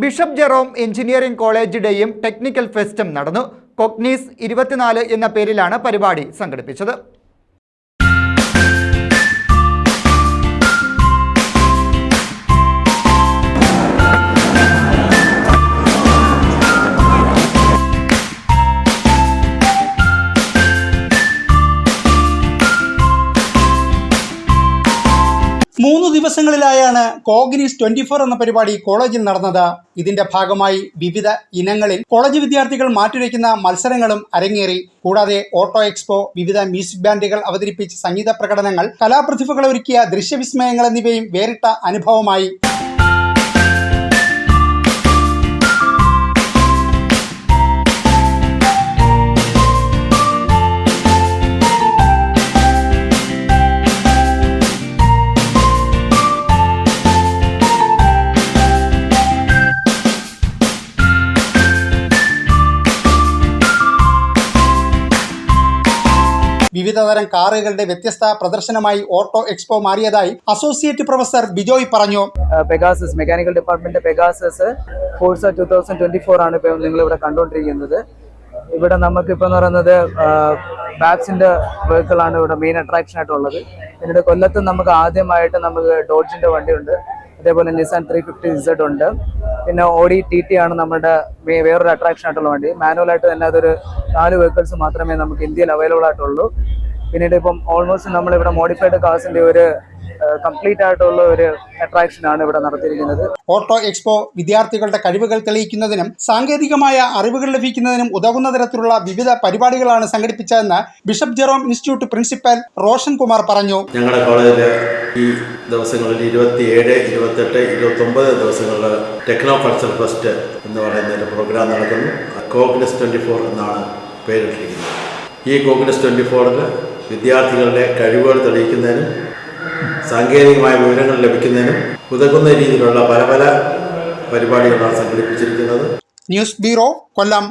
Bishop Jerome engineering college ഡേയും technical ഫെസ്റ്റും നടന്നു. കൊഗ്നീസ് ഇരുപത്തിനാല് എന്ന പേരിലാണ് പരിപാടി സംഘടിപ്പിച്ചത്. മൂന്ന് ദിവസങ്ങളിലായാണ് കോഗ്നീസ് ട്വന്റി ഫോർ എന്ന പരിപാടി കോളേജിൽ നടന്നത്. ഇതിന്റെ ഭാഗമായി വിവിധ ഇനങ്ങളിൽ കോളേജ് വിദ്യാർത്ഥികൾ മാറ്റുരയ്ക്കുന്ന മത്സരങ്ങളും അരങ്ങേറി. കൂടാതെ ഓട്ടോ എക്സ്പോ വിവിധ മ്യൂസിക് ബാൻഡുകൾ അവതരിപ്പിച്ച സംഗീത പ്രകടനങ്ങൾ കലാപ്രതിഭകൾ ഒരുക്കിയ ദൃശ്യവിസ്മയങ്ങൾ എന്നിവയും വേറിട്ട അനുഭവമായി. വിവിധതരം കാറുകളുടെ വ്യത്യസ്ത പ്രദർശനമായി ഓട്ടോ എക്സ്പോ മാറിയതായി അസോസിയേറ്റ് പ്രൊഫസർ ബിജോയ് പറഞ്ഞു. Pegasus mechanical department Pegasus force two thousand twenty four ആണ് ഇപ്പോൾ നിങ്ങൾ ഇവിടെ കണ്ടുകൊണ്ടിരിക്കുന്നത് ഇവിടെ നമുക്ക് ഇപ്പം എന്ന് പറയുന്നത് ബാക്സിന്റെ വെഹിക്കിൾ ആണ് ഇവിടെ മെയിൻ അട്രാക്ഷൻ ആയിട്ടുള്ളത്. പിന്നീട് കൊല്ലത്ത് നമുക്ക് ആദ്യമായിട്ട് നമുക്ക് ഡോഡ്ജിന്റെ വണ്ടിയുണ്ട്. അതേപോലെ നിസാൻ ത്രീ ഫിഫ്റ്റി ഇസഡ് ഉണ്ട്. പിന്നെ ഓഡി ടി ടി ആണ് നമ്മുടെ വേറൊരു അട്രാക്ഷൻ ആയിട്ടുള്ള വണ്ടി. മാനുവൽ ആയിട്ട് തന്നെ അതൊരു നാല് വെഹിക്കിൾസ് മാത്രമേ നമുക്ക് ഇന്ത്യയിൽ അവൈലബിൾ ആയിട്ടുള്ളൂ. പിന്നീട് ഇപ്പം ഓൾമോസ്റ്റ് നമ്മളിവിടെ മോഡിഫൈഡ് കാസിന്റെ ഒരു കംപ്ലീറ്റ് ആയിട്ടുള്ള ഒരു അട്രാക്ഷൻ ആണ് ഇവിടെ നടത്തിയിരിക്കുന്നത്. ഓട്ടോ എക്സ്പോ വിദ്യാർത്ഥികളുടെ കഴിവുകൾ തെളിയിക്കുന്നതിനും സാങ്കേതികമായ അറിവുകൾ ലഭിക്കുന്നതിനും ഉതകുന്ന തരത്തിലുള്ള വിവിധ പരിപാടികളാണ് സംഘടിപ്പിച്ചതെന്ന് bishop Jerome institute principal Roshan Kumar പറഞ്ഞു. ഞങ്ങളുടെ കോളേജിൽ ഈ ദിവസങ്ങളിൽ ഇരുപത്തിയേഴ് ഇരുപത്തെട്ട് ഇരുപത്തൊമ്പത് ദിവസങ്ങളിൽ ടെക്നോ കൾച്ചർ ഫെസ്റ്റ് എന്ന് പറയുന്ന ഒരു പ്രോഗ്രാം നടക്കുന്നു. കോഗ്നസ് ട്വന്റി ഫോർ എന്നാണ് പേരിട്ടിരിക്കുന്നത്. ഈ കോഗ്നസ് ട്വന്റി ഫോറിൽ വിദ്യാർത്ഥികളുടെ കഴിവുകൾ തെളിയിക്കുന്നതിനും സാങ്കേതികമായ വിവരങ്ങൾ ലഭിക്കുന്നതിനും ഉതകുന്ന രീതിയിലുള്ള പല പല പരിപാടികളാണ് സംഘടിപ്പിച്ചിരിക്കുന്നത്. News bureau Kollam.